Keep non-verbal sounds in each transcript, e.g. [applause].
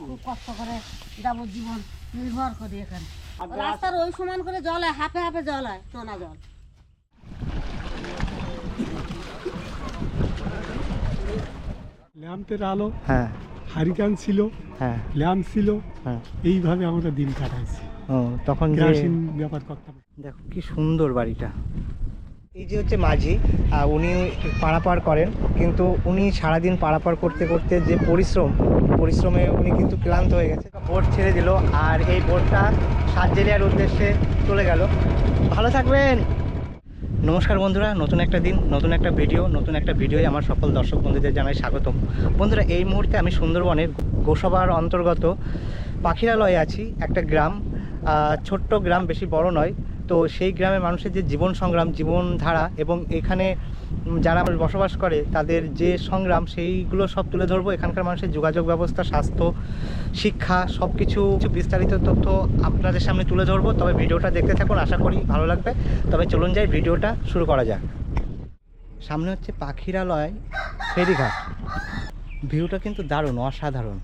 খুব কষ্ট করে যাবজ্জীবন নির্ভর করি এখানে। রাস্তার ওই সমান করে জল হয় হাফে হাফে জল হয় জল। ল্যাম্পের আলো হ্যাঁ। হারিকান ছিল হ্যাঁ। ল্যাম্প ছিল হ্যাঁ। এইভাবে আমরা দিন কাটাইছি। ও তখন ব্যাপার করতাম। দেখো কি সুন্দর বাড়িটা। এই যে হচ্ছে মাঝি উনি পারাপার করেন, কিন্তু উনি সারাদিন পারাপার করতে করতে যে পরিশ্রম, পরিশ্রমে উনি কিন্তু ক্লান্ত হয়ে গেছে। বোট ছেড়ে দিল, আর এই বোটটা সাতজেলিয়ার উদ্দেশ্যে চলে গেল। ভালো থাকবেন! নমস্কার বন্ধুরা, নতুন একটা দিন, নতুন একটা ভিডিও, নতুন একটা ভিডিওয় আমার সকল দর্শক বন্ধুদের জানাই স্বাগতম। বন্ধুরা, এই মুহূর্তে আমি সুন্দরবনের গোসবার অন্তর্গত পাখিরালয়ে আছি, একটা গ্রাম। ছোট্ট গ্রাম, বেশি বড় নয় তো সেই গ্রামের মানুষের যে জীবন সংগ্রাম জীবনধারা এবং এখানে যারা বসবাস করে তাদের যে সংগ্রাম, সেইগুলো সব তুলে ধরবো। এখানকার মানুষের যোগাযোগ ব্যবস্থা, স্বাস্থ্য, শিক্ষা সব কিছু বিস্তারিত তথ্য আপনাদের সামনে তুলে ধরবো। তবে ভিডিওটা দেখতে থাকুন, আশা করি ভালো লাগবে। তবে চলুন যাই, ভিডিওটা শুরু করা যাক। সামনে হচ্ছে পাখিরালয় ফেরিঘাট। ভিউটা কিন্তু দারুণ, অসাধারণ।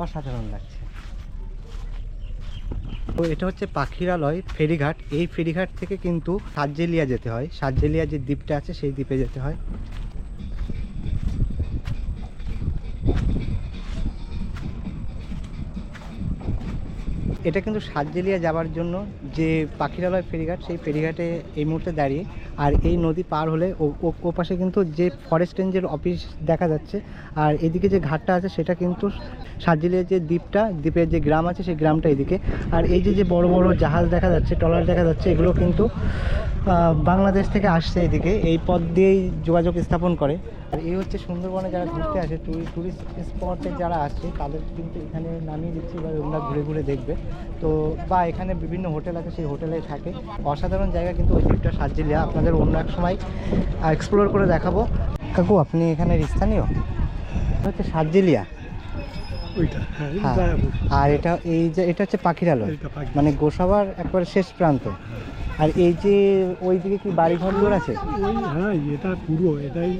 অসাধারণ লাগছে। তো এটা হচ্ছে পাখিরালয় ফেরিঘাট। এই ফেরিঘাট থেকে কিন্তু সার্জেলিয়া যেতে হয়। সার্জেলিয়া যে দ্বীপটা আছে, সেই দ্বীপে যেতে হয়। এটা কিন্তু সাতজেলিয়া যাওয়ার জন্য যে পাখিরালয় ফেরিঘাট, সেই ফেরিঘাটে এই মুহূর্তে দাঁড়িয়ে। আর এই নদী পার হলে ও পাশে কিন্তু যে ফরেস্ট রেঞ্জের অফিস দেখা যাচ্ছে, আর এদিকে যে ঘাটটা আছে সেটা কিন্তু সাতজেলিয়ার যে দ্বীপটা, দ্বীপের যে গ্রাম আছে সেই গ্রামটা এদিকে। আর এই যে যে বড় বড় জাহাজ দেখা যাচ্ছে, ট্রলার দেখা যাচ্ছে, এগুলো কিন্তু বাংলাদেশ থেকে আসছে এদিকে। এই পথ দিয়েই যোগাযোগ স্থাপন করে। আর এই হচ্ছে সুন্দরবনে যারা ঘুরতে আসে টুরিস্ট স্পটে যারা আসছে তাদের কিন্তু এখানে নামিয়ে দিচ্ছে এবার ওরা ঘুরে ঘুরে দেখবে। তো বা এখানে বিভিন্ন হোটেল আছে সেই হোটেলে থাকে। অসাধারণ জায়গা কিন্তু ওই দ্বীপটা সাজিলিয়া আপনাদের অন্য এক সময় এক্সপ্লোর করে দেখাবো। কাকু আপনি এখানে স্থানীয়? হচ্ছে সাতজিলিয়া। ওইটা হ্যাঁ হ্যাঁ। আর এটা এই যে এটা হচ্ছে পাখিরালয়। মানে গোসাবার একবার শেষ প্রান্ত। আর এই যে ওইদিকে কি বাড়ি ঘর আছে হ্যাঁ এটা পুরো এটাই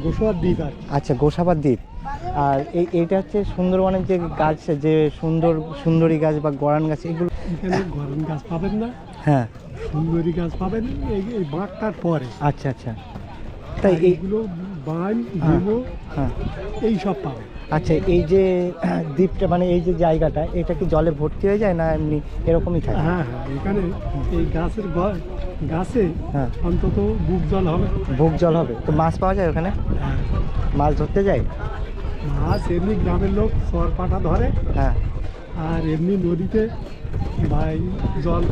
গোসবার দ্বীপ আর আচ্ছা গোসাবার দ্বীপ। আর এই এইটা হচ্ছে সুন্দরবনের যে গাছ যে সুন্দর সুন্দরী গাছ বা গরান গাছ এগুলো গরান গাছ পাবেন না। হ্যাঁ। সুন্দরী গাছ পাবেন এই বাঁকটার পরে। আচ্ছা আচ্ছা। তাই এইগুলো বান হ্যাঁ। হ্যাঁ। এই সব পাবেন। আচ্ছা এই যে [clears throat] দ্বীপটা মানে এই যে জায়গাটা এটা কি জলে ভর্তি হয়ে যায় না এমনি এরকমই থাকে? হ্যাঁ হ্যাঁ এখানে এই গাছের ঘর গাছে হ্যাঁ। অন্তত বুক জল হবে। বুক জল হবে। তো মাছ পাওয়া যায় ওখানে? হ্যাঁ। মাছ ধরতে যায়? মাছ এমনি গ্রামের লোক সর পাটা ধরে। হ্যাঁ। আর এমনি নদীতে বা জল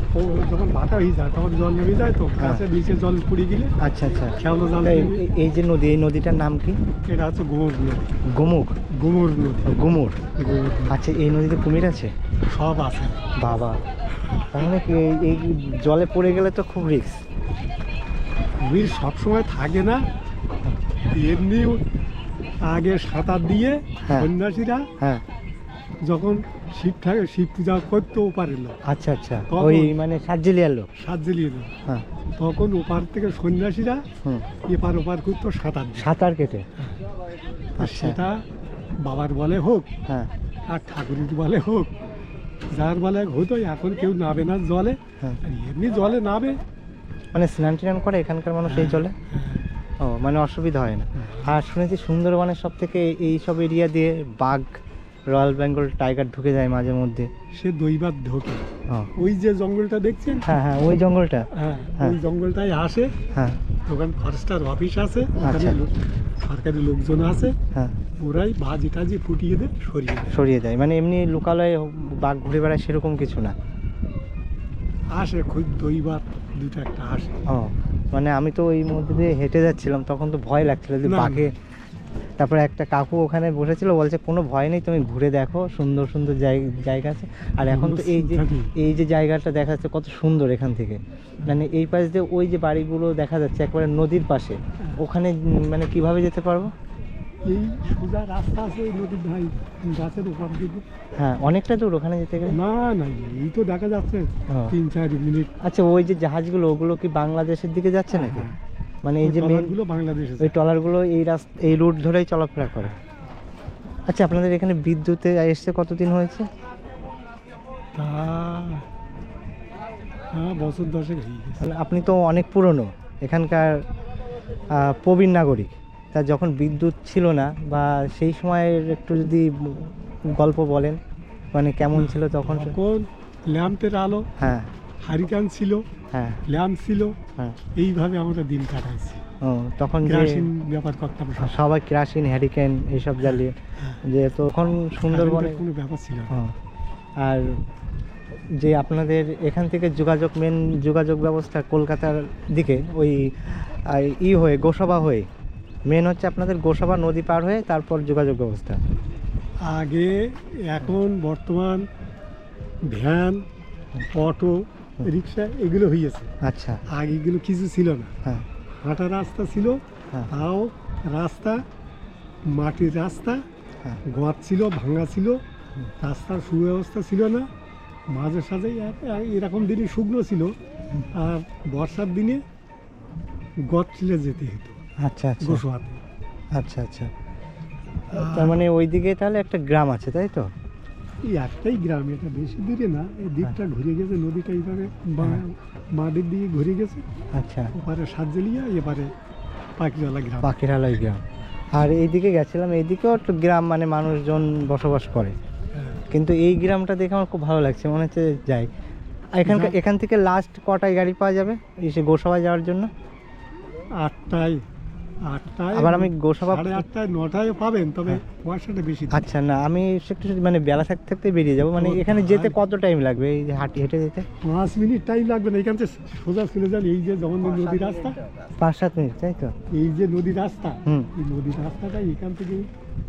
যখন ভাটা হয়ে যায় তখন জল নেমে যায় তো হ্যাঁ। গাছে নিচে জল পড়ে গেলে আচ্ছা আচ্ছা। শ্যাওলা জাল এই- যে নদী এই নদীটার নাম কি? এটা হচ্ছে গোমর নদী। গোমর? নদী। গুমুর? নদী। আচ্ছা এই নদীতে কুমির আছে? সব আছে। বাবা তাহলে কি এই- এই জলে পড়ে গেলে তো খুব রিস্ক কুমির সবসময় থাকে না। এমনি আগে সাঁতার দিয়ে হ্যাঁ। সন্ন্যাসীরা হ্যাঁ। যখন শিব থাকে শিব পূজা করতেও পারে না। আচ্ছা আচ্ছা। তখন- ওই মানে সাতজিলিয়ার লোক। সাত জ্বালিয়ে হ্যাঁ। তখন ওপার থেকে সন্ন্যাসীরা হুম। এপার ওপার করতো সাঁতার দিয়ে। সাঁতার কেটে। আর আচ্ছা। সেটা বাবার বলে হোক হ্যাঁ। আর ঠাকুরের বলে হোক যার বলে হতো এখন কেউ নাবে না জলে। হ্যাঁ। আর এমনি জলে নাবে। মানে স্নান টান করে এখানকার মানুষ এই জলে? ও মানে অসুবিধা হয় না। আর শুনেছি সুন্দরবনের সব থেকে এই সব এরিয়া দিয়ে বাঘ রয়্যাল বেঙ্গল টাইগার ঢুকে যায় মাঝে মধ্যে। সে দইবার ঢোকে। ওই যে জঙ্গলটা দেখছেন? হ্যাঁ হ্যাঁ ওই জঙ্গলটা। হ্যাঁ হ্যাঁ। ওই জঙ্গলটাই আসে। হ্যাঁ। ওখানে ফরেস্টার অফিস আছে। আচ্ছা। সরকারি লোকজন আছে। হ্যাঁ। ওরাই ভাজি টাজি ফুটিয়ে দেয় সরিয়ে সরিয়ে দেয়। মানে এমনি লোকালয়ে বাঘ ঘুরে বেড়ায় সেরকম কিছু না? আসে খুব দইবার দুটো একটা আসে। ও মানে আমি তো ওই মধ্যে দিয়ে হেঁটে যাচ্ছিলাম তখন তো ভয় লাগছিল যে। বাঘে তারপরে একটা কাকু ওখানে বসেছিল বলছে কোনো ভয় নেই তুমি ঘুরে দেখো সুন্দর সুন্দর জায়গ- আছে। আর এখন তো এই যে এই যে জায়গাটা দেখা যাচ্ছে কত সুন্দর এখান থেকে। মানে এই পাশ দিয়ে ওই যে বাড়িগুলো দেখা যাচ্ছে একবারে নদীর পাশে। ওখানে মানে কীভাবে যেতে পারব? এই সোজা রাস্তা আছে নদীর ধাই গাছের দিকে হ্যাঁ অনেকটা দূর ওখানে যেতে গেলে? না না এই তো দেখা যাচ্ছে তিন চার মিনিট। আচ্ছা ওই যে জাহাজগুলো ওগুলো কি বাংলাদেশের দিকে যাচ্ছে নাকি? হ্যাঁ। মানে এই যে মেনগুলো বাংলাদেশে ওই ট্রলারগুলো এই রাস্তা এই রুট ধরেই চলাফেরা করে। আচ্ছা আপনাদের এখানে বিদ্যুতে এসছে কতদিন হয়েছে? তা হ্যাঁ বছর দশেক মানে আপনি তো অনেক পুরনো এখানকার প্রবীণ নাগরিক। তা যখন বিদ্যুৎ ছিল না বা সেই সময়ের একটু যদি গল্প বলেন মানে কেমন ছিল তখন? তখন ল্যাম্পের আলো হ্যাঁ। হারিকান ছিল হ্যাঁ। ল্যাম্প ছিল হ্যাঁ। এইভাবে আমরা দিন কাটাইছি। ও তখন কেরাসিন ব্যাপার করতাম সবাই কেরাসিন হ্যারিকেন এইসব জ্বালিয়ে যে তখন সুন্দরবনে কোনো ব্যাপার ছিল হ্যাঁ। আর যে আপনাদের এখান থেকে যোগাযোগ মেন যোগাযোগ ব্যবস্থা কলকাতার দিকে ওই ই হয়ে গোসবা হয়ে মেন হচ্ছে আপনাদের গোসবা নদী পার হয়ে তারপর যোগাযোগ ব্যবস্থা। আগে এখন বর্তমান ভ্যান অটো রিক্সা এগুলো হয়েছে আচ্ছা। আগে এগুলো কিছু ছিল না। হ্যাঁ। হাঁটা রাস্তা ছিল হ্যাঁ। তাও রাস্তা মাটির রাস্তা হ্যাঁ। গদ ছিল ভাঙা ছিল রাস্তার সুব্যবস্থা ছিল না। মাঝে সাঝে এরকম দিনে শুকনো ছিল। আর বর্ষার দিনে গদ ছিলে যেতে হতো আচ্ছা আচ্ছা। আচ্ছা আচ্ছা। তার মানে ওইদিকে তাহলে একটা গ্রাম আছে তাই তো? এই একটাই গ্রাম এটা বেশি দূরে না এই দিকটা ঘুরে গেছে নদীটা এইভাবে বা- মাটির দিকে ঘুরে গেছে। আচ্ছা। ওপারে সাতজেলিয়া এপারে পাখিওয়ালা গ্রাম। পাখিরালয় গ্রাম। আর এইদিকে গেছিলাম এইদিকেও একটু গ্রাম মানে মানুষজন বসবাস করে। হ্যাঁ। কিন্তু এই গ্রামটা দেখে আমার খুব ভালো লাগছে মনে হচ্ছে যাই। এখানকার এখান থেকে লাস্ট কটায় গাড়ি পাওয়া যাবে এসে গোসবা যাওয়ার জন্য? আটটায়। আটটায় আবার আমি গোসবা সাড়ে আটটায় নটায় পাবেন তবে হ্যাঁ। বেশি। আচ্ছা না আমি একটু মানে বেলা থাকতে থাকতে বেরিয়ে যাব। মানে এখানে যেতে কত টাইম লাগবে? এই যে হাঁটি হেঁটে যেতে? পাঁচ মিনিট টাইম লাগবে না এখান থেকে সোজা চলে যান এই যে যেমন নদী রাস্তা। পাঁচ সাত মিনিট তাই তো? এই যে নদী রাস্তা হুম। এই নদী রাস্তাটা এখান থেকে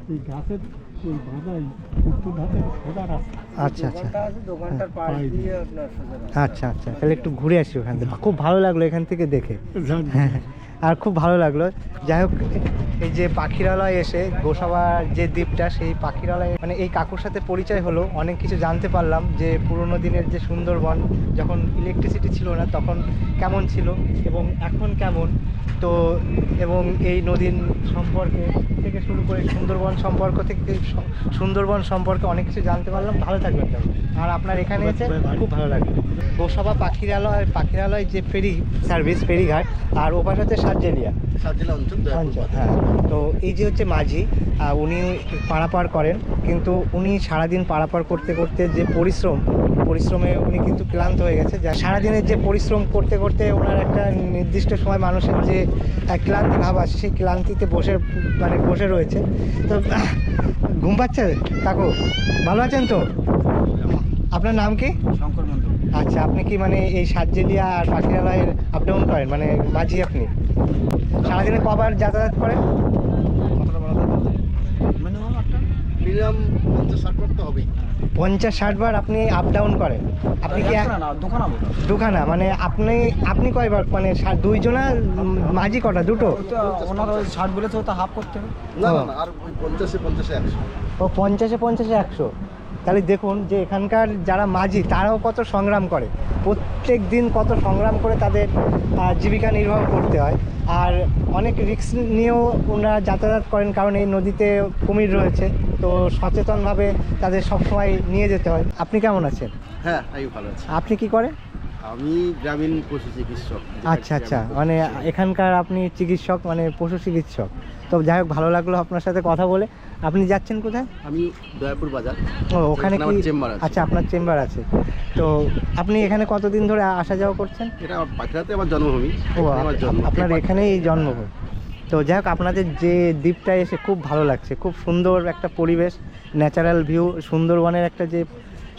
এই গাছের ওই বাঁধা এই উত্তর ধারে সোজা রাস্তা। আচ্ছা আচ্ছা। পায়ে দিয়ে। আচ্ছা আচ্ছা। তাহলে একটু ঘুরে আসি ওখান থেকে। খুব ভালো লাগল এখান থেকে দেখে। [laughs] আর খুব ভালো লাগল। যাই হোক এই যে পাখিরালয় এসে গোসাবার যে দ্বীপটা সেই পাখিরালয় মানে এই কাকুর সাথে পরিচয় হলো অনেক কিছু জানতে পারলাম যে পুরোনো দিনের যে সুন্দরবন যখন ইলেকট্রিসিটি ছিল না তখন কেমন ছিল এবং এখন কেমন? তো এবং এই নদীর সম্পর্কে থেকে শুরু করে সুন্দরবন সম্পর্ক থেকে সুন্দরবন সম্পর্কে অনেক কিছু জানতে পারলাম। ভালো থাকবেন। আর আপনার এখানে এসে খুব ভালো লাগবে। গোসাবা পাখিরালয় পাখিরালয় যে ফেরি সার্ভিস ফেরিঘাট আর ওপাশে হচ্ছে সাতজেলিয়া। সাতজেলা অঞ্চল অঞ্চল হ্যাঁ। তো এই যে হচ্ছে মাঝি উনি পারাপার করেন কিন্তু উনি সারাদিন পারাপার করতে করতে যে পরিশ্রম পরিশ্রমে উনি কিন্তু ক্লান্ত হয়ে গেছে। যা সারাদিনের যে পরিশ্রম করতে করতে ওনার একটা নির্দিষ্ট সময় মানুষের যে ক্লান্তি ভাব আছে সেই ক্লান্তিতে বসে মানে বসে রয়েছে। তো [coughs] ঘুম পাচ্ছে? কাকু ভালো আছেন তো? আপনার নাম কি? শঙ্কর মন্ডল আচ্ছা আপনি কি মানে এই সাতজেলিয়া আর পাখিরালয়ের আপ ডাউন করেন? মানে মাঝি আপনি? সারাদিনে কবার যাতায়াত কতটা মিনিমাম একটা মিনিমাম পঞ্চাশ ষাট বার তো হবেই। পঞ্চাশ ষাট বার আপনি আপ ডাউন করেন। আপনি কি দুখানা মানে আপনি আপনি কয়বার মানে দুইজনা মাঝি কটা দুটো? ওনার ষাট বলে তো হাফ করতে হবে। না, না, আর ওই পঞ্চাশে পঞ্চাশে একশো। ও পঞ্চাশে পঞ্চাশে একশো। তাহলে দেখুন যে এখানকার যারা মাঝি তারাও কত সংগ্রাম করে। প্রত্যেক দিন কত সংগ্রাম করে তাদের জীবিকা নির্বাহ করতে হয়। আর অনেক রিস্ক নিয়েও ওনারা যাতায়াত করেন কারণ এই নদীতে কুমির রয়েছে। তো সচেতনভাবে তাদের সবসময় নিয়ে যেতে হয়। আপনি কেমন আছেন? হ্যাঁ আমি ভালো আছি। আপনি কি করেন? আমি গ্রামীণ পশু চিকিৎসক। আচ্ছা আচ্ছা। মানে এখানকার আপনি চিকিৎসক মানে পশু চিকিৎসক। তো যাই হোক ভালো লাগল আপনার সাথে কথা বলে। আপনি যাচ্ছেন কোথায়? আমি দয়াপুর বাজার। ও ওখানে কি চেম্বার আছে। আচ্ছা আপনার চেম্বার আছে। তো আপনি এখানে কতদিন ধরে আসা যাওয়া করছেন? এটা পাখিরাতে আমার জন্মভূমি। ও আপনার এখানেই জন্মভূমি। তো যাই হোক আপনাদের যে দ্বীপটা এসে খুব ভালো লাগছে। খুব সুন্দর একটা পরিবেশ ন্যাচারাল ভিউ সুন্দরবনের একটা যে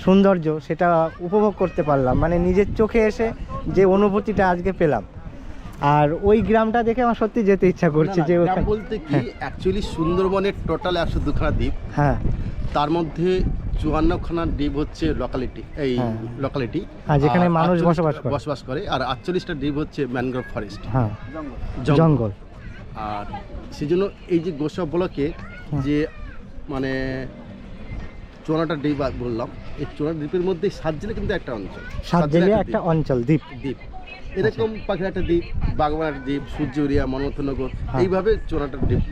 সৌন্দর্য সেটা উপভোগ করতে পারলাম। মানে নিজের চোখে এসে যে অনুভূতিটা আজকে পেলাম। আর ওই গ্রামটা দেখে আমার সত্যি যেতে ইচ্ছা করছে যে গ্রাম ওখানে বলতে কি অ্যাকচুয়ালি সুন্দরবনের টোটাল একশো দুখানা দ্বীপ। হ্যাঁ। তার মধ্যে চুয়ান্নখানা দ্বীপ হচ্ছে লোকালিটি এই হ্যাঁ। লোকালিটি আর যেখানে মানুষ বসবাস করে। বসবাস করে আর আটচল্লিশটা দ্বীপ হচ্ছে ম্যানগ্রোভ ফরেস্ট হ্যাঁ। জঙ্গল। আর সেই জন্য এই যে গোসা ব্লকে যে মানে চোনাটা দ্বীপ বললাম এই চোনা দ্বীপের মধ্যে সাত জেলে কিন্তু একটা অঞ্চল। সাত জেলে একটা অঞ্চল দ্বীপ। দ্বীপ। এরকম পাখির একটা দ্বীপ বাগমার দ্বীপ সূর্যরিয়া মনমথনগর হ্যাঁ। এইভাবে চোরাটার দ্বীপ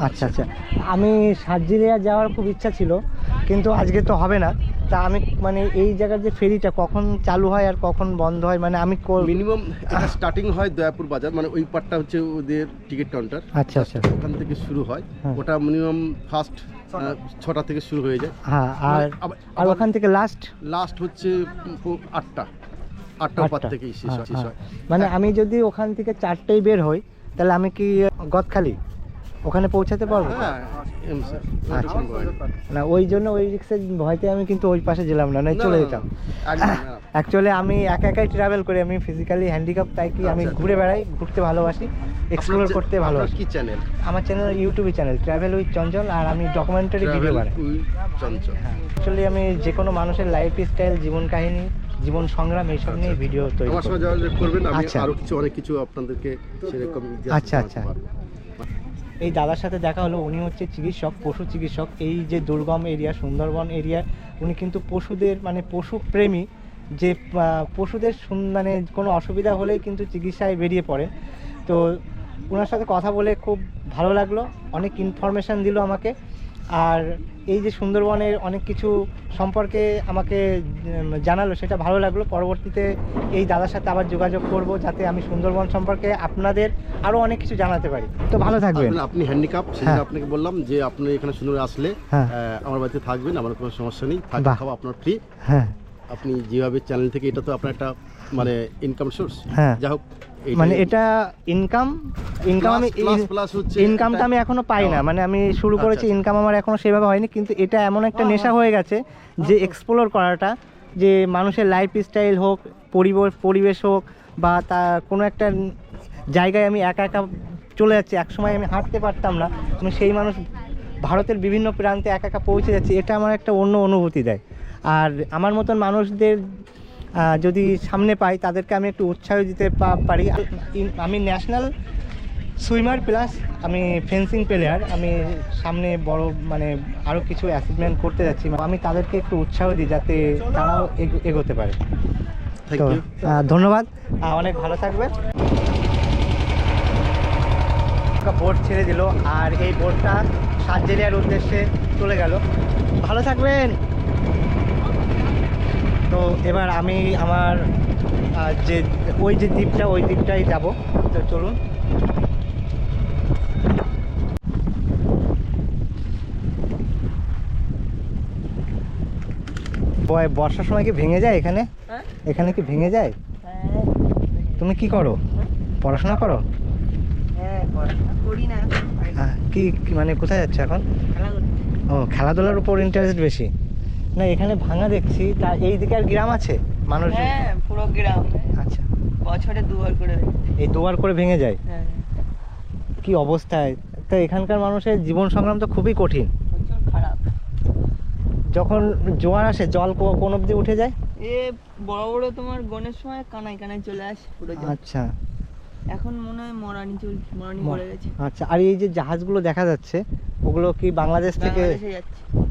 আচ্ছা আচ্ছা। আমি সার্জিলিয়া যাওয়ার খুব ইচ্ছা ছিল কিন্তু আজকে তো হবে না। তা আমি মানে এই জায়গার যে ফেরিটা কখন চালু হয় আর কখন বন্ধ হয় মানে আমি কো- মিনিমাম এটা স্টার্টিং হয় দয়াপুর বাজার মানে ওই পার্টটা হচ্ছে ওদের টিকিট কাউন্টার আচ্ছা আচ্ছা। ওখান থেকে শুরু হয়। হ্যাঁ। ওটা মিনিমাম ফার্স্ট ছটা। থেকে শুরু হয়ে যায়। হ্যাঁ আর আর ওখান থেকে লাস্ট লাস্ট হচ্ছে আটটা। আটটা। পার থেকেই শেষ হয় শেষ হয়। মানে আমি যদি ওখান থেকে চারটেই বের হই তাহলে আমি কি গদখালি? ওখানে পৌঁছাতে পারব? হ্যাঁ আচ্ছা। না ওই জন্য ওই রিক্সের ভয়তে আমি কিন্তু ওই পাশে যেলাম না নয় চলে যেতাম। অ্যাকচুয়ালি [laughs] আমি একা একাই ট্রাভেল করি আমি ফিজিক্যালি হ্যান্ডিক্যাপ তাই কি আমি আচ্ছা, ঘুরে বেড়াই ঘুরতে ভালোবাসি এক্সপ্লোর করতে ভালোবাসি। কি চ্যানেল আমার চ্যানেল ইউটিউবে চ্যানেল ট্রাভেল উইথ চঞ্চল আর আমি ডকুমেন্টারি ভিডিও বানাই। চঞ্চল অ্যাকচুয়ালি আমি যে কোনো মানুষের লাইফ স্টাইল জীবন কাহিনী জীবন সংগ্রাম এইসব নিয়ে ভিডিও তৈরি আমার সঙ্গে যোগাযোগ করবেন আমি আচ্ছা। আরও কিছু অনেক কিছু আপনাদেরকে সেরকম আচ্ছা, আচ্ছা। এই দাদার সাথে দেখা হলো উনি হচ্ছে চিকিৎসক পশু চিকিৎসক। এই যে দুর্গম এরিয়া সুন্দরবন এরিয়া উনি কিন্তু পশুদের মানে পশু প্রেমী। যে পশুদের মানে কোনো অসুবিধা হলেই কিন্তু চিকিৎসায় বেরিয়ে পড়ে। তো ওনার সাথে কথা বলে খুব ভালো লাগল। অনেক ইনফরমেশান দিল আমাকে। আর এই যে সুন্দরবনের অনেক কিছু সম্পর্কে আমাকে জানালো সেটা ভালো লাগল। পরবর্তীতে এই দাদার সাথে আবার যোগাযোগ করব যাতে আমি সুন্দরবন সম্পর্কে আপনাদের আরও অনেক কিছু জানাতে পারি। তো ভালো থাকবেন। আপনি- আপনি হ্যান্ডিক্যাপ হ্যাঁ। আপনাকে বললাম যে আপনি এখানে সুন্দর আসলে হ্যাঁ। আমার বাড়িতে থাকবেন আমার কোনো সমস্যা নেই থাকা খাওয়া আপনার ফ্রি হ্যাঁ। আপনি যেভাবে চ্যানেল থেকে এটা তো আপনার একটা মানে ইনকাম সোর্স হ্যাঁ। যাই হোক মানে এটা ইনকাম ইনকাম আমি প্লাস প্লাস হচ্ছে ইনকামটা আমি এখনও পাই না। মানে আমি শুরু আচ্ছা, করেছি আচ্ছা। ইনকাম আমার এখনও সেভাবে হয়নি কিন্তু এটা এমন একটা নেশা হয়ে গেছে যে এক্সপ্লোর করাটা যে মানুষের লাইফ স্টাইল হোক পরিবেশ পরিবেশ হোক বা তা কোনো একটা জায়গায় আমি একা একা চলে যাচ্ছি একসময় আমি হাঁটতে পারতাম না আমি সেই মানুষ ভারতের বিভিন্ন প্রান্তে একা একা পৌঁছে যাচ্ছি এটা আমার একটা অন্য অনুভূতি দেয়। আর আমার মতন মানুষদের যদি সামনে পাই তাদেরকে আমি একটু উৎসাহ দিতে পারি। আমি ন্যাশনাল সুইমার প্লাস আমি ফেন্সিং প্লেয়ার। আমি সামনে বড় মানে আরও কিছু অ্যাচিভমেন্ট করতে যাচ্ছি। আমি তাদেরকে একটু উৎসাহ দিই যাতে তারাও এগ- এগোতে পারে। তো ধন্যবাদ। অনেক ভালো থাকবেন। বোট ছেড়ে দিল আর এই বোটটা সাতজেলিয়ার উদ্দেশ্যে চলে গেল। ভালো থাকবেন। তো এবার আমি আমার যে ওই যে দ্বীপটা ওই দ্বীপটাই যাব। তো চলুন। বর্ষার সময় কি ভেঙে যায় এখানে? হ্যাঁ? এখানে কি ভেঙে যায়? তুমি কি করো? পড়াশোনা করো? হ্যাঁ পড়াশোনা করি না। হ্যাঁ, কি কি- মানে কোথায় যাচ্ছে এখন? ও খেলাধুলার উপর ইন্টারেস্ট বেশি? না এখানে ভাঙা দেখছি তা এই দিকে আর গ্রাম আছে মানুষ হ্যাঁ পুরো গ্রাম। আচ্ছা। বছরে দুবার করে এই দুবার করে ভেঙে যায়? হ্যাঁ। কি অবস্থায় তো এখানকার মানুষের জীবন সংগ্রাম তো খুবই কঠিন। প্রচুর খারাপ। যখন জোয়ার আসে জল কোন অবধি উঠে যায়? এ বড় বড় তোমার গণের সময় কানায় কানায় চলে আসে পুরো। আচ্ছা। এখন মনে হয় মরানি চল মরানি পড়ে গেছে। আচ্ছা আর এই যে জাহাজগুলো দেখা যাচ্ছে ওগুলো কি বাংলাদেশ থেকে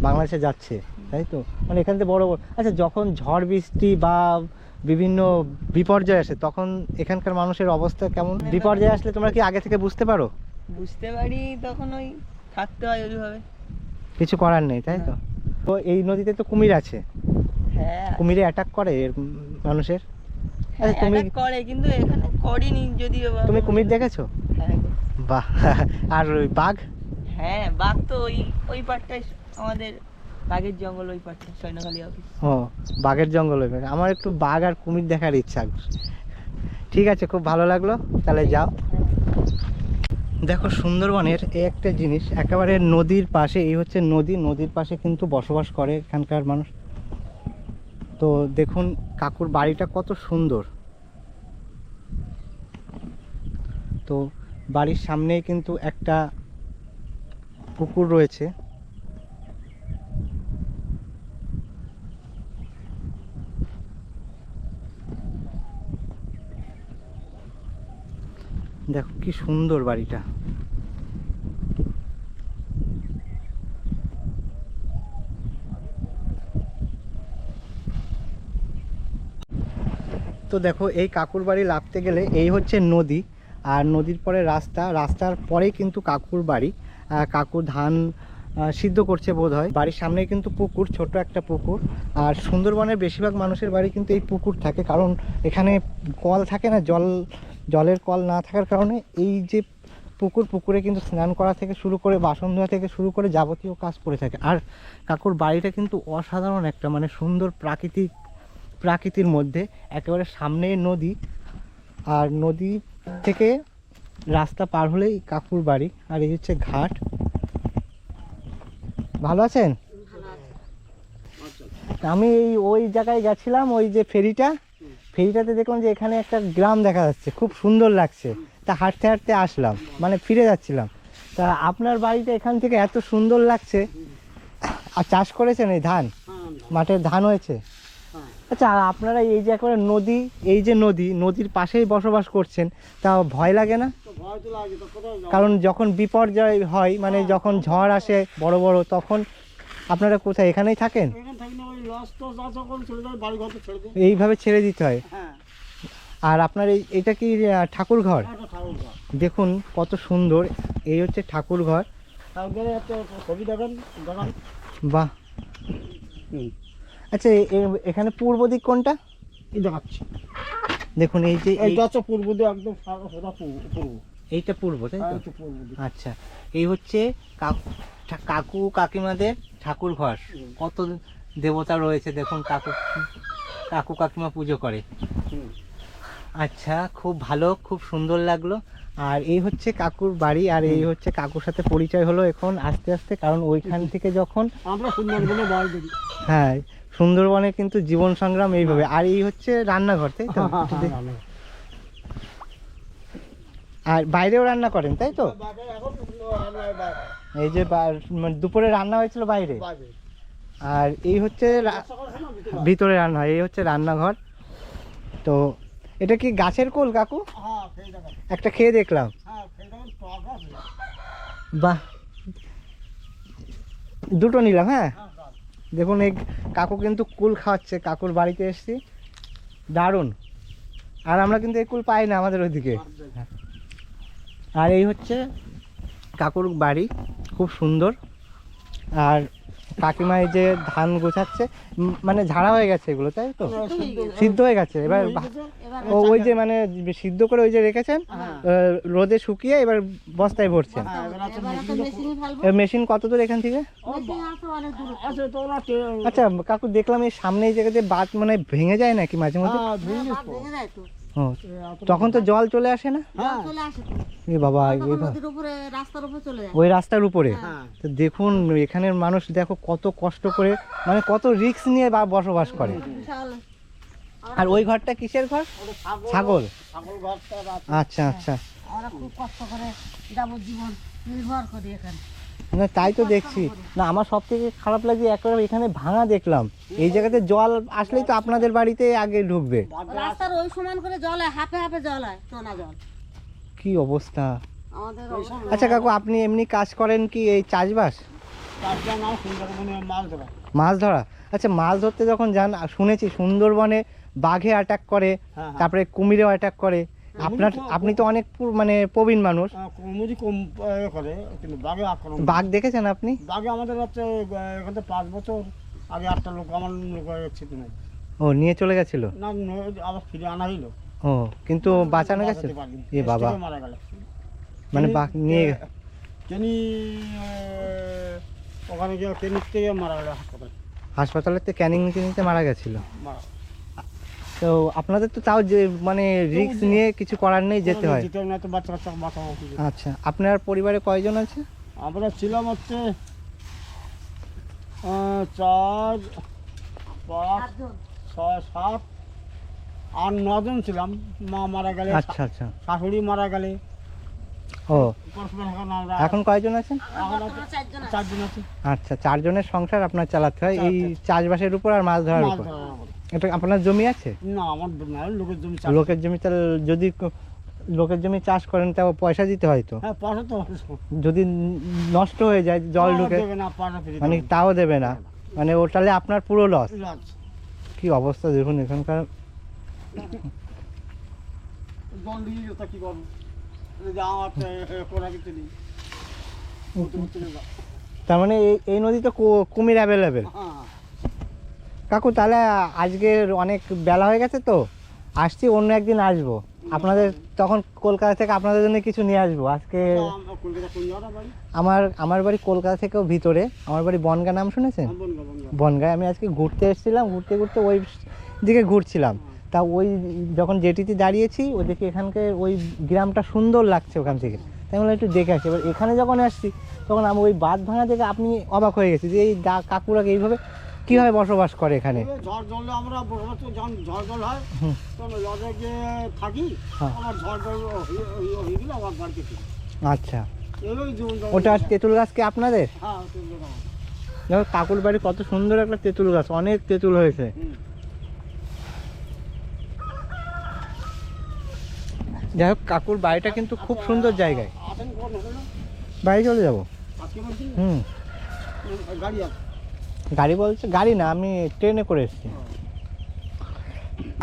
বাংলাদেশে যাচ্ছে? তাই তো? মানে এখান থেকে বড় বড় আচ্ছা যখন ঝড় বৃষ্টি বা বিভিন্ন বিপর্যয় আসে তখন এখানকার মানুষের অবস্থা কেমন? বিপর্যয় আসলে তোমরা কি আগে থেকে বুঝতে পারো? বুঝতে পারি তখন ওই থাকতে হয় ওইভাবে। কিছু করার নেই তাই তো? তো এই নদীতে তো কুমির আছে। হ্যাঁ। কুমিরে অ্যাটাক করে এর মানুষের? আচ্ছা তুমি করে কিন্তু এখানে করিনি যদিও তুমি কুমির দেখেছ? হ্যাঁ। বাহ আর ওই বাঘ? হ্যাঁ বাঘ তো ওই ওই পাটটাই আমাদের বাঘের জঙ্গল ওই পাটটা সৈন্যখালী অফিস বাঘের জঙ্গল ওই পাশে। আমার একটু বাঘ আর কুমির দেখার ইচ্ছা। ঠিক আছে, খুব ভালো লাগল। তাহলে যাও। দেখো, সুন্দরবনের এই একটা জিনিস, একেবারে নদীর পাশে, এই হচ্ছে নদী। নদীর পাশে কিন্তু বসবাস করে এখানকার মানুষ। তো দেখুন, কাকুর বাড়িটা কত সুন্দর। তো বাড়ির সামনেই কিন্তু একটা পুকুর রয়েছে। দেখো কি সুন্দর বাড়িটা। তো দেখো, এই কাকুর বাড়ি লাভতে গেলে এই হচ্ছে নদী, আর নদীর পরে রাস্তা, রাস্তার পরেই কিন্তু কাকুর বাড়ি। কাকুর ধান সিদ্ধ করছে বোধ হয় বাড়ির সামনে কিন্তু পুকুর ছোট একটা পুকুর। আর সুন্দরবনের বেশিরভাগ মানুষের বাড়ি কিন্তু এই পুকুর থাকে, কারণ এখানে কল থাকে না, জল জলের কল না থাকার কারণে এই যে পুকুর পুকুরে কিন্তু স্নান করা থেকে শুরু করে বাসন ধোয়া থেকে শুরু করে যাবতীয় কাজ করে থাকে। আর কাকুর বাড়িটা কিন্তু অসাধারণ একটা মানে সুন্দর প্রাকৃতিক প্রাকৃতির মধ্যে একেবারে সামনে নদী। আর নদী থেকে রাস্তা পার হলেই কাকুর বাড়ি আর এই হচ্ছে ঘাট। ভালো আছেন? আমি এই ওই জায়গায় গেছিলাম ওই যে ফেরিটা। ফেরিটাতে দেখলাম যে এখানে একটা গ্রাম দেখা যাচ্ছে, খুব সুন্দর লাগছে। তা হাঁটতে হাঁটতে আসলাম মানে ফিরে যাচ্ছিলাম। তা আপনার বাড়িটা এখান থেকে এত সুন্দর লাগছে, আর চাষ করেছেন এই ধান? মাঠে ধান হয়েছে? আচ্ছা আপনারা এই যে একেবারে নদী, এই যে নদী, নদীর পাশেই বসবাস করছেন, তা ভয় লাগে না? কারণ যখন বিপর্যয় হয় মানে যখন ঝড় আসে বড় বড়, তখন আপনারা কোথায় এখানেই থাকেন? এইভাবে ছেড়ে দিতে হয়? হ্যাঁ। আর আপনার এই এটা কি ঠাকুর ঘর? দেখুন কত সুন্দর এই হচ্ছে ঠাকুর ঘর। বাহ। আচ্ছা এখানে পূর্ব দিক কোনটা? দেখাচ্ছি। দেখুন এই যে এই- এইটা হচ্ছে পূর্ব একদম পূর্ব এইটা পূর্ব তাই হ্যাঁ, তো আচ্ছা এই হচ্ছে কাকু কাকু কাকিমাদের ঠাকুর ঘর। কত দেবতা রয়েছে দেখুন কাকু কাকু কাকিমা পুজো করে। আচ্ছা খুব ভালো খুব সুন্দর লাগল। আর এই হচ্ছে কাকুর বাড়ি আর এই হচ্ছে কাকুর সাথে পরিচয় হলো এখন আস্তে আস্তে কারণ ওইখান থেকে যখন আমরা সুন্দরবনে হ্যাঁ সুন্দরবনে কিন্তু জীবন সংগ্রাম এইভাবে। আর এই হচ্ছে রান্নাঘর তাই তো? হ্যাঁ, দে- আর বাইরেও রান্না করেন তাই তো? এই যে মানে দুপুরে রান্না হয়েছিল বাইরে? আর এই হচ্ছে ভিতরে রান্না হয় এই হচ্ছে রান্নাঘর। তো এটা কি গাছের কোল কাকু? হ্যাঁ একটা খেয়ে দেখলাম। হ্যাঁ বাহ। দুটো নিলাম হ্যাঁ হ্যাঁ? দেখুন এই কাকু কিন্তু কুল খাওয়াচ্ছে। কাকুর বাড়িতে এসেছি। দারুণ। আর আমরা কিন্তু এই কুল পাই না আমাদের ওইদিকে। আর এই হচ্ছে কাকুর বাড়ি। খুব সুন্দর। আর কাকিমা এই যে ধান গোছাচ্ছে মানে ঝাড়া হয়ে গেছে এগুলো তাই তো? সিদ্ধ হয়ে গেছে। এবার ও ওই যে মানে সিদ্ধ করে ওই যে রেখেছেন হ্যাঁ। রোদে শুকিয়ে এবার বস্তায় ভরছেন। হ্যাঁ, মেশিনে কত দূর এখান থেকে? আচ্ছা কাকু দেখলাম এই সামনে এই জায়গাতে বাত মানে ভেঙে যায় নাকি মাঝে মধ্যে? হ্যাঁ, ও, তখন তো জল চলে আসে না? চলে আসে এ বাবা তখন এই বা- নদীর উপরে রাস্তার উপরে চলে যায়। ওই রাস্তার উপরে? হ্যাঁ। তো দেখুন এখানের মানুষ দেখো কত কষ্ট করে মানে কত রিস্ক নিয়ে বা বসবাস করে। আর ওই ঘরটা কিসের ঘর? ছাগল। আচ্ছা আচ্ছা। আমরা খুব কষ্ট করে যাবজ্জীবন নির্ভর করি এখানে। না তাই তো দেখছি। না আমার সব থেকে খারাপ লাগে একবার এখানে ভাঙা দেখলাম। এই জায়গাতে জল আসলেই তো আপনাদের বাড়িতে আগে ঢুকবে। রাস্তার ওই সমান করে জল হয় হাফে হাফে জল হয় চোনা জল। কি অবস্থা? আচ্ছা কাকু আপনি এমনি কাজ করেন কি এই চাষবাস? সুন্দরবনে মাছ ধরা। আচ্ছা মাছ ধরতে যখন যান শুনেছি সুন্দরবনে বাঘে অ্যাটাক করে হ্যাঁ, হ্যাঁ। তারপরে কুমিরেও অ্যাটাক করে। আপনার আপনি তো অনেক মানে প্রবীণ মানুষ। কমুদি কম করে কিন্তু বাঘে আক্রমণ বাঘ দেখেছেন আপনি? বাঘে আমাদের হচ্ছে এখান থেকে পাঁচ বছর আগে একটা লোক আমার লোক ও নিয়ে চলে গেছিল? না আবার ফিরে আনা হইল। ও কিন্তু বাঁচানো গেছে? এ বাবা। মারা গেল। মানে বাঘ নিয়ে কেনি ওখানে গিয়ে থেকে মারা গেল হাসপাতালে। হাসপাতালের তো ক্যানিং নিতে নিতে মারা গেছিল? মারা তো আপনাদের তো তাও যে মানে রিস্ক নিয়ে কিছু করার নেই যেতে হয়। যেতে না তো বাচ্চা কাচ্চা মাথা মাথা আচ্ছা আপনার পরিবারে কয়জন আছে? আমরা ছিলাম হচ্ছে চার পাঁচ ছয় সাত আর নজন ছিলাম। মা মারা গেলে আচ্ছা আচ্ছা। শাশুড়ি মারা গেলে। ও। এখন কয়জন আছেন? চারজন আছি। আচ্ছা চারজনের সংসার আপনার চালাতে হয়। এই চাষবাসের উপর আর মাছ ধরার উপর? ধরার উপরে। এটা আপনার জমি আছে? না আমার না লোকের জমি লোকের জমি তাহলে যদি লোকের জমি চাষ করেন তাও পয়সা দিতে হয় তো? হ্যাঁ পয়সা তো যদি নষ্ট হয়ে যায় জল ঢুকে মানে তাও দেবে না। মানে ও তাহলে আপনার পুরো লস। কি অবস্থা দেখুন এখানকার। তার মানে এই নদীতে কুমির অ্যাভেলেবেল কাকু তাহলে আজকে অনেক বেলা হয়ে গেছে তো। আসছি অন্য একদিন আসব। আপনাদের তখন কলকাতা থেকে আপনাদের জন্য কিছু নিয়ে আসব। আজকে আমরা আমার বাড়ি কলকাতা থেকেও ভিতরে। আমার বাড়ি বনগা নাম শুনেছেন? হ্যাঁ, বনগা বনগা। বনগায় আমি আজকে ঘুরতে এসেছিলাম ঘুরতে ঘুরতে ওই দিকে ঘুরছিলাম। তা ওই যখন জেটিতে দাঁড়িয়েছি ওদিকে এখানকে ওই গ্রামটা সুন্দর লাগছে ওখান থেকে। তাই বললাম একটু দেখে আসি। এবার এখানে যখন আসছি তখন আমি ওই বাঁধ ভাঙা থেকে আপনি অবাক হয়ে গেছি যে এই দা- কাকুরা এইভাবে কীভাবে বসবাস করে এখানে? ঝড় জলে আমরা বসবাস যখন ঝড় জল হয় তখন লজে গিয়ে থাকি হ্যাঁ। আমার ঝড় জল হয়ে গেলে আবার বাড়িতে আচ্ছা। ওটা তেঁতুল গাছ কি আপনাদের? হ্যাঁ দেখো কাকুর বাড়ি কত সুন্দর একটা তেঁতুল গাছ অনেক তেঁতুল হয়েছে। যাই হোক কাকুর বাড়িটা কিন্তু খুব সুন্দর জায়গায়। বাড়ি চলে যাব? হুম। গাড়ি গাড়ি বলছে গাড়ি না আমি ট্রেনে করে এসেছি।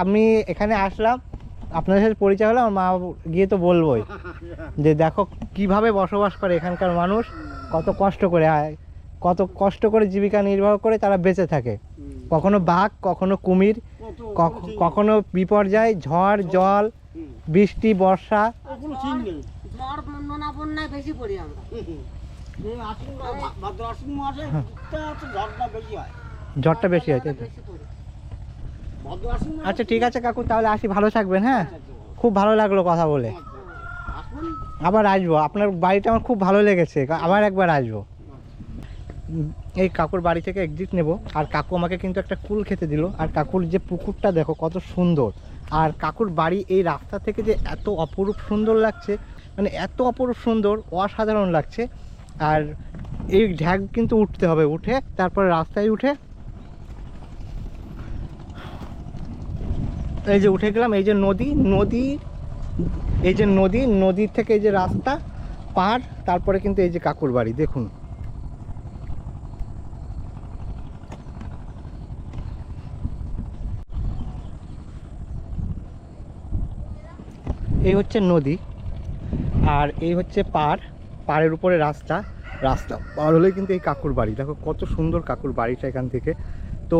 আমি এখানে আসলাম আপনাদের সাথে পরিচয় হলো আমার মা গিয়ে তো বলবোই যে দেখো কীভাবে বসবাস করে এখানকার মানুষ কত কষ্ট করে আয় কত কষ্ট করে জীবিকা নির্বাহ করে তারা বেঁচে থাকে। কখনো বাঘ কখনো কুমির কখনো বিপর্যয় ঝড় জল বৃষ্টি বর্ষা। বেশি পড়ি আমরা। বেশি হয়। বেশি হয় তাই তো? আচ্ছা ঠিক আছে কাকু তাহলে আসি ভালো থাকবেন হ্যাঁ? আচ্ছা, আচ্ছা, খুব ভালো লাগল কথা বলে। আচ্ছা। আবার আসব আপনার বাড়িটা আমার খুব ভালো লেগেছে আবার একবার আসব। এই কাকুর বাড়ি থেকে এক্সিট নেব আর কাকু আমাকে কিন্তু একটা কুল খেতে দিল আর কাকুর যে পুকুরটা দেখো কত সুন্দর। আর কাকুর বাড়ি এই রাস্তা থেকে যে এত অপরূপ সুন্দর লাগছে মানে এত অপরূপ সুন্দর অসাধারণ লাগছে আর এই ঢ্যাক কিন্তু উঠতে হবে, উঠে তারপরে রাস্তায় উঠে এই যে উঠে গেলাম, এই যে নদী নদী, এই যে নদী নদীর থেকে এই যে রাস্তা পাহাড় তারপরে কিন্তু এই যে কাকুর বাড়ি, দেখুন। এই হচ্ছে নদী, আর এই হচ্ছে পাড় পাড়ের উপরে রাস্তা রাস্তা পার হলেই কিন্তু এই কাকুর বাড়ি। দেখো কত সুন্দর কাকুর বাড়িটা এখান থেকে। তো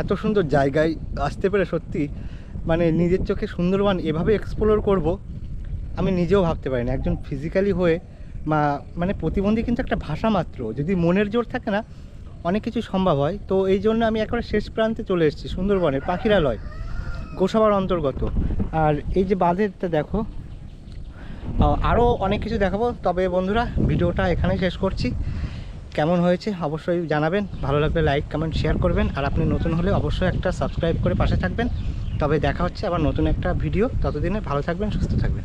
এত সুন্দর জায়গায় আসতে পেরে সত্যি মানে নিজের চোখে সুন্দরবন এভাবে এক্সপ্লোর করব, আমি নিজেও ভাবতে পারি না একজন ফিজিক্যালি হয়ে মা মানে প্রতিবন্ধী কিন্তু একটা ভাষা মাত্র। যদি মনের জোর থাকে না, অনেক কিছু সম্ভব হয়। তো এই জন্য আমি একেবারে শেষ প্রান্তে চলে এসেছি সুন্দরবনের পাখিরালয়, গোসাবার অন্তর্গত। আর এই যে বাঁধেরটা দেখো আরও অনেক কিছু দেখাবো। তবে বন্ধুরা, ভিডিওটা এখানে শেষ করছি। কেমন হয়েছে অবশ্যই জানাবেন। ভালো লাগলে লাইক, কমেন্ট, শেয়ার করবেন। আর আপনি নতুন হলে অবশ্যই একটা সাবস্ক্রাইব করে পাশে থাকবেন। তবে দেখা হচ্ছে আবার নতুন একটা ভিডিও। ততদিনে ভালো থাকবেন, সুস্থ থাকবেন।